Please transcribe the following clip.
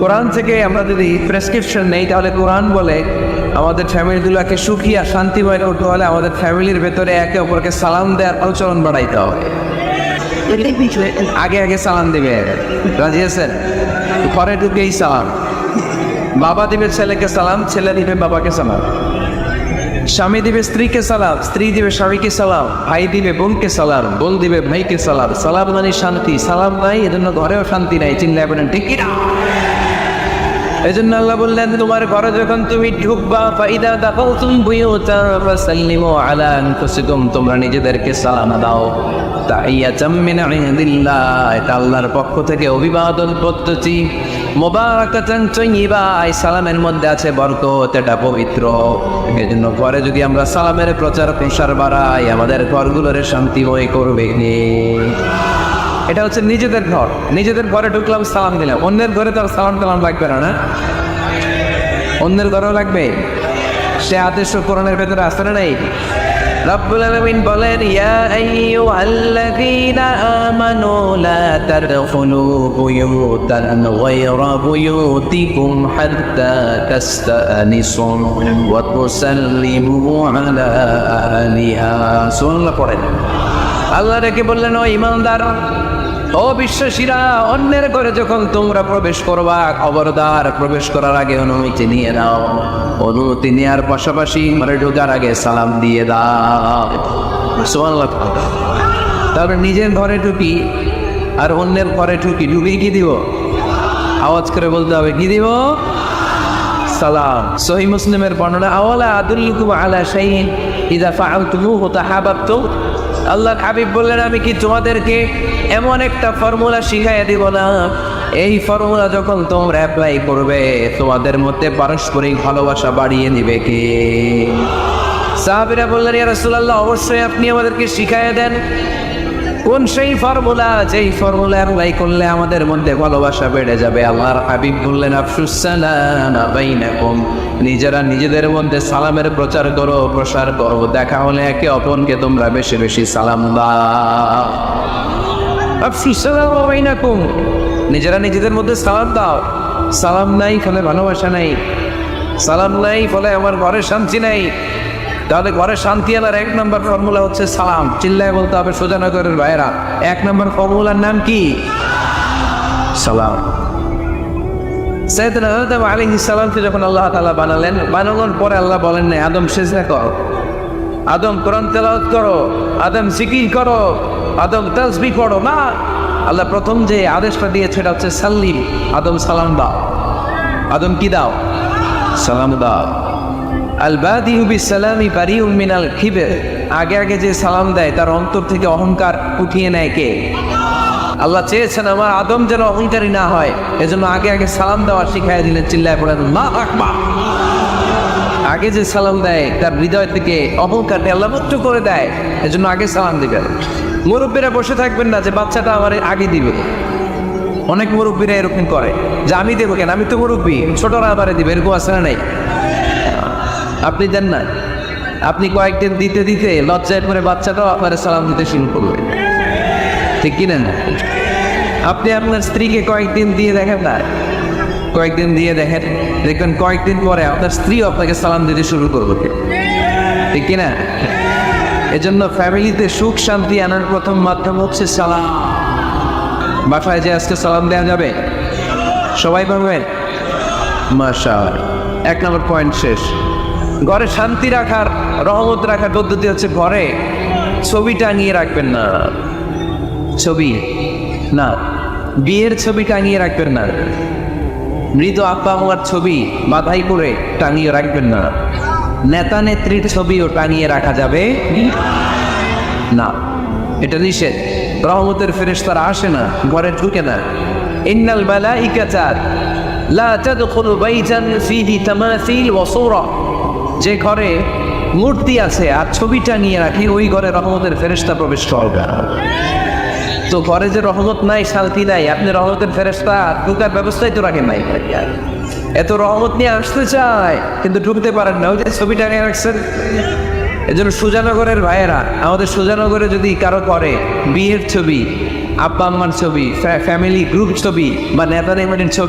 কোরআন থেকে আমরা যদি প্রেসক্রিপশন নেই, তাহলে কোরআন বলে আমাদের ফ্যামিলিগুলোকে সুখী আর শান্তিময় করতে হলে আমাদের ফ্যামিলির ভেতরে একে অপরকে সালাম দেওয়ার প্রচলন বাড়াইতে হবে। আগে আগে সালাম দেবে। রাজি আছেন? ঘরে ঢুকেই সালাম। বাবা দিবে ছেলেকে সালাম, ছেলে দিবে বাবাকে সালাম। স্বামী দিবে স্ত্রীকে সালাম, স্ত্রী দিবে স্বামীকে সালাম, ভাই দিবে বোনকে সালাম, বোন দিবে ভাইকে সালাম। সালাম মানে শান্তি। সালাম নাই, এজন্য ঘরেও শান্তি নাই, চিল্লায় বলেন, ঠিক কিনা? এই জন্য আল্লাহ বললেন, তোমার ঘরে যখন তুমি ঢুকবা, ফাইদা দাখাও তুমি বুয়ুতা ফাসাল্লিমু আলা আনফুসিকুম, তোমরা নিজেদেরকে সালাম দাও। তাহিয়াতাম মিন ইনদিল্লাহ। এটা আল্লাহর পক্ষ থেকে অভিবাদন পদ্ধতি। মোবারকাতান তৈয়িবা, এই সালামের মধ্যে আছে বরকত, এটা পবিত্র। এই জন্য ঘরে যদি আমরা সালামের প্রচার প্রসার বাড়াই, আমাদের ঘরগুলোরে শান্তিময় করবে কে? এটা হচ্ছে নিজেদের ঘর। নিজেদের ঘরে ঢুকলাম, সালাম দিলাম। অন্যের ঘরে তো সালাম টালাম লাগবে না না? অন্যের ঘরেও লাগবে। সে আদেশ কোরআনের ভেতরে আসে না নাই? রব্বুল আলামিন বলেন, ইয়া আইয়ুহাল্লাযীনা আমানু লা তাদখুলু বুয়ুতান গায়রা বুয়ুতিকুম হাত্তা তাস্তানিসু ওয়া তুসাল্লিমু আলা আহলিহা। সুবহানাল্লাহ, পড়েন। আল্লাহ রেখে বললেন, ও ইমানদার, ও বিশ্বাসীরা, অন্যের ঘরে যখন তোমরা প্রবেশ করবা, খবরদার প্রবেশ করার আগে অনুমতি নিয়ে নাও। অনুমতি নেওয়ার পাশাপাশি ঘরে ঢোকার আগে সালাম দিয়ে দাও। তারপরে নিজের ঘরে ঢুকি, আর অন্যের ঘরে ঢুকি ঢুকি কি দিব? আওয়াজ করে বলতে হবে, কি দিব? সালাম। সহি মুসলিমের বর্ণনা, আওয়ালা আদুল্লুকুম আলা শাইইন ইযা ফাআলতুমুহু তাহাবাবতুম আল্লাহ হাবিব বললেন, আমি কি তোমাদেরকে এমন একটা ফর্মুলা শিখাইয়া দিব না? এই ফর্মুলা যখন তোমরা অ্যাপ্লাই করবে, তোমাদের মধ্যে পারস্পরিক ভালোবাসা বাড়িয়ে নিবে কে? সাহাবিরা বললেন, ইয়া রাসূলুল্লাহ, অবশ্যই আপনি আমাদেরকে শিখাইয়া দেন। কোন সেই ফর্মুলা, যেই ফর্মুলা অ্যাপ্লাই করলে আমাদের মধ্যে ভালোবাসা বেড়ে যাবে? আল্লাহর হাবিব বললেন আফসুসালাম নিজেরা নিজেদের মধ্যে সালামের প্রচার করো, প্রসার করো। দেখা হলে একে অপরকে তোমরা বেশি বেশি সালাম দাও। আফসুসালাম নিজেরা নিজেদের মধ্যে সালাম দাও। সালাম নাই ফলে ভালোবাসা নাই। সালাম নাই ফলে আমার ঘরে শান্তি নাই। তাহলে ঘরে শান্তি আনার এক নম্বর ফর্মুলা হচ্ছে সালাম। চিল্লায় বলতে হবে সোজানগরের ভাইয়েরা। এক নম্বর ফর্মুলার নাম কি? সালাম। সৈয়দনা আদম আলী সালামকে যখন আল্লাহ তালা বানালেন, বানানোর পরে আল্লাহ বলেন না আদম, সেজদা কর। আদম, কোরআন তেলাওয়াত করো। আদম, জিকির করো। আদম তাসবি পড়ো। না, আল্লাহ প্রথম যে আদেশটা দিয়েছে সেটা হচ্ছে সাল্লিম। আদম, সালাম দাও। আদম, কি দাও? সালাম দাও। আল বাদিউ বিসালামি বারিউম মিনাল খিবের। আগে আগে যে সালাম দেয়, তার অন্তর থেকে অহংকার উঠিয়ে নেয় কে? আল্লাহ চেয়েছেন আমার আদম যেন অহংকারী না হয়, এজন্য আগে আগে সালাম দেওয়া শিখাই দিলেন, চিল্লায় পড়েন মা আকবা আগে যে সালাম দেয়, তার হৃদয় থেকে অহংকার আল্লাহ মুক্ত করে দেয়, এজন্য আগে সালাম দিবেন। মুরব্বীরা বসে থাকবেন না যে, বাচ্চাটা আমার আগে দিবে। অনেক মুরব্বীরা এরকম করে, যে আমি দেবো কেন? আমি তো মুরব্বী, ছোটরা আবার দিবে, এরকম না নাই। আপনি দেন না আপনি কয়েকদিন দিতে দিতে লজ্জায় পরে বাচ্চাটাও আপনার সালাম দিতে শুরু করবে ঠিক কিনা আপনি আপনার স্ত্রীকে কয়েকদিন দিয়ে দেখেন না কয়েকদিন দিয়ে দেখেন, দেখবেন কয়েকদিন পরে আপনার স্ত্রী আপনাকে সালাম দিতে শুরু করবে ঠিক কিনা এজন্য ফ্যামিলিতে সুখ শান্তি আনার প্রথম মাধ্যম হচ্ছে সালাম। বাসায় যে আজকে সালাম দেওয়া যাবে, সবাই পাবেন মাশা এক নম্বর পয়েন্ট শেষ। ঘরে শান্তি রাখার, রহমত রাখার পদ্ধতি হচ্ছে ঘরে ছবি টাঙিয়ে রাখবেন না। ছবি? না, বিয়ের ছবি টাঙিয়ে রাখবেন না। মৃত আব্বা আমার ছবি বাধাই করে টাঙিয়ে রাখবেন না। নেতা নেত্রীর ছবিও টাঙিয়ে রাখা যাবে না। এটা নিষেধ। রহমতের ফেরেশতারা আসে না, ঘরে ঢুকে না। ইন্নাল মালাইকাতা লা তাদখুলু বাইতান ফীহি তামাসিল ওয়া সূরা। যে ঘরে মূর্তি আছে আর ছবি টাঙিয়ে রাখি, ওই ঘরে রহমতের ফেরেশতা প্রবেশ করবে। তো ঘরে যে রহমত নাই, শান্তি নাই, আপনি রহমতের ফেরেশতা, ঢুকার ব্যবস্থাই তো রাখেন নাই। এত রহমত নিয়ে আসতে চায়, কিন্তু ঢুকতে পারেন না। ওই যে ছবি টাঙিয়ে রাখছেন। এজন্য সুজানগরের ভাইয়েরা, আমাদের সুজানগরে যদি কারও করে বিয়ের ছবি, আব্বা আম্মার ছবি ফ্যামিলি গ্রুপ ছবি বা নেতা নেমেন্টের ছবি